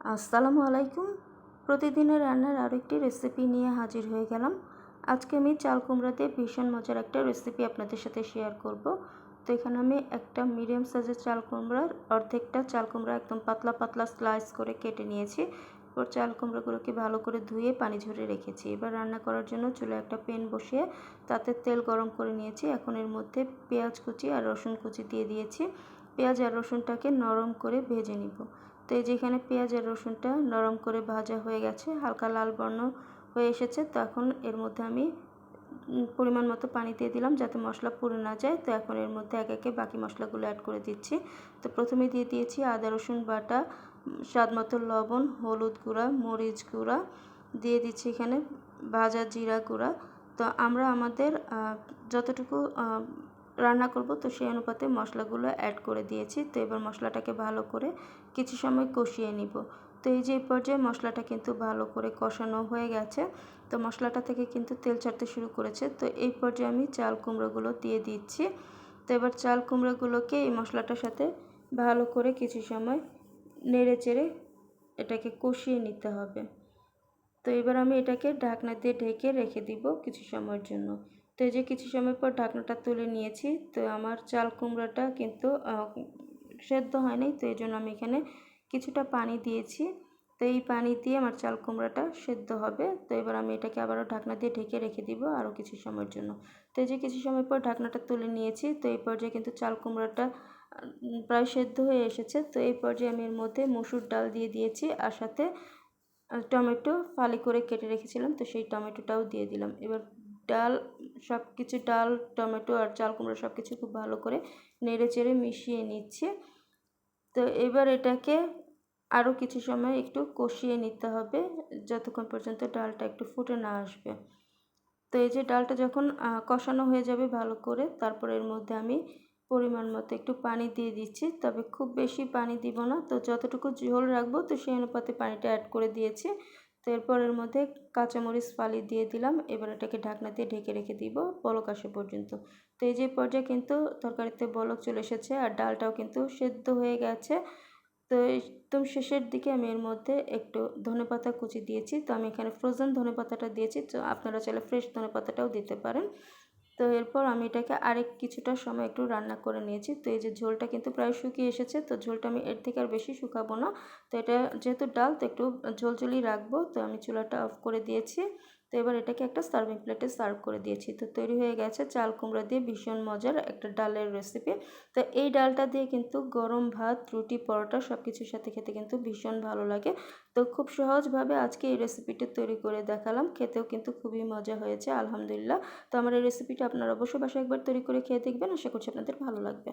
আসসালামু আলাইকুম। প্রতিদিনের রান্নার আরও একটি রেসিপি নিয়ে হাজির হয়ে গেলাম। আজকে আমি চাল কুমড়া দিয়ে ভীষণ মজার একটা রেসিপি আপনাদের সাথে শেয়ার করব। তো এখানে আমি একটা মিডিয়াম সাইজের চাল কুমড়ার অর্ধেকটা চাল কুমড়া একদম পাতলা পাতলা স্লাইস করে কেটে নিয়েছি। এরপর চাল কুমড়াগুলোকে ভালো করে ধুয়ে পানি ঝরে রেখেছি। এবার রান্না করার জন্য চুলে একটা প্যান বসিয়ে তাতে তেল গরম করে নিয়েছি। এখন এর মধ্যে পেঁয়াজ কুচি আর রসুন কুচি দিয়ে দিয়েছি। পেঁয়াজ আর রসুনটাকে নরম করে ভেজে নিব। তো এই যেখানে পেঁয়াজ আর রসুনটা নরম করে ভাজা হয়ে গেছে, হালকা লাল বর্ণ হয়ে এসেছে, তো এখন এর মধ্যে আমি পরিমাণ মতো পানি দিয়ে দিলাম যাতে মশলা পুড়ে না যায়। তো এখন এর মধ্যে এক একে বাকি মশলাগুলো অ্যাড করে দিচ্ছি। তো প্রথমে দিয়ে দিয়েছি আদা, রসুন বাটা, স্বাদ মতো লবণ, হলুদ গুঁড়া, মরিচ গুঁড়া, দিয়ে দিচ্ছি এখানে ভাজা জিরা গুঁড়া। তো আমরা আমাদের যতটুকু রান্না করব, তো সেই অনুপাতে মশলাগুলো অ্যাড করে দিয়েছি। তো এবার মশলাটাকে ভালো করে কিছু সময় কষিয়ে নিব। তো এই যে পর্যায়ে মশলাটা কিন্তু ভালো করে কষানো হয়ে গেছে। তো মশলাটা থেকে কিন্তু তেল ছাড়তে শুরু করেছে। তো এই পর্যায়ে আমি চাল কুমড়োগুলো দিয়ে দিচ্ছি। তো এবার চাল কুমড়োগুলোকে এই মশলাটার সাথে ভালো করে কিছু সময় নেড়ে চেড়ে এটাকে কষিয়ে নিতে হবে। তো এবার আমি এটাকে ঢাকনা দিয়ে ঢেকে রেখে দিব কিছু সময়ের জন্য। তো এই যে কিছু সময় পর ঢাকনাটা তুলে নিয়েছি। তো আমার চাল কুমড়াটা কিন্তু সেদ্ধ হয়নি তো এই জন্য আমি এখানে কিছুটা পানি দিয়েছি। তো এই পানি দিয়ে আমার চাল কুমড়াটা সেদ্ধ হবে। তো এবার আমি এটাকে আবারও ঢাকনা দিয়ে ঢেকে রেখে দিব আরও কিছু সময়ের জন্য। তো এই যে কিছু সময় পর ঢাকনাটা তুলে নিয়েছি, তো এই পর্যায়ে কিন্তু চাল কুমড়াটা প্রায় সেদ্ধ হয়ে এসেছে। তো এই পর্যায়ে আমি এর মধ্যে মসুর ডাল দিয়ে দিয়েছি আর সাথে টমেটো ফালি করে কেটে রেখেছিলাম, তো সেই টমেটোটাও দিয়ে দিলাম। এবার ডাল সব কিছু ডাল, টমেটো আর চাল কুমড়ো সব কিছু খুব ভালো করে নেড়ে চেড়ে মিশিয়ে নিচ্ছে। তো এবার এটাকে আরও কিছু সময় একটু কষিয়ে নিতে হবে যতক্ষণ পর্যন্ত ডালটা একটু ফুটে না আসবে। তো এই যে ডালটা যখন কষানো হয়ে যাবে ভালো করে, তারপর এর মধ্যে আমি পরিমাণ মতো একটু পানি দিয়ে দিচ্ছি। তবে খুব বেশি পানি দিব না। তো যতটুকু ঝোল রাখব, তো সেই অনুপাতে পানিটা অ্যাড করে দিয়েছি। তো এরপর এর মধ্যে কাঁচামরিচ ফালি দিয়ে দিলাম। এবার এটাকে ঢাকনা দিয়ে ঢেকে রেখে দিব বলক আসে পর্যন্ত। তো এই যে পর্যায়ে কিন্তু তরকারিতে বলক চলে এসেছে আর ডালটাও কিন্তু সেদ্ধ হয়ে গেছে। তো একদম শেষের দিকে আমি এর মধ্যে একটু ধনে পাতা কুচি দিয়েছি। তো আমি এখানে ফ্রোজেন ধনে পাতাটা দিয়েছি। তো আপনারা চাইলে ফ্রেশ ধনে পাতাটাও দিতে পারেন। তো এরপর আমি এটাকে আরেক কিছুটা সময় একটু রান্না করে নিয়েছি। তো এই যে ঝোলটা কিন্তু প্রায় শুকিয়ে এসেছে, তো ঝোলটা আমি এর থেকে আর বেশি শুকাবো না। তো এটা যেহেতু ডাল, তো একটু ঝোলঝোলই রাখব। তো আমি চুলাটা অফ করে দিয়েছি। তো এবার এটাকে একটা সার্ভিং প্লেটে সার্ভ করে দিয়েছি। তো তৈরি হয়ে গেছে চাল কুমড়া দিয়ে ভীষণ মজার একটা ডালের রেসিপি তো এই ডালটা দিয়ে কিন্তু গরম ভাত, রুটি, পরোটা সব কিছুর সাথে খেতে কিন্তু ভীষণ ভালো লাগে। তো খুব সহজভাবে আজকে এই রেসিপিটা তৈরি করে দেখালাম। খেতেও কিন্তু খুবই মজা হয়েছে, আলহামদুলিল্লাহ। তো আমার এই রেসিপিটা আপনারা অবশ্যই বাসায় একবার তৈরি করে খেয়ে দেখবেন। আশা করছি আপনাদের ভালো লাগবে।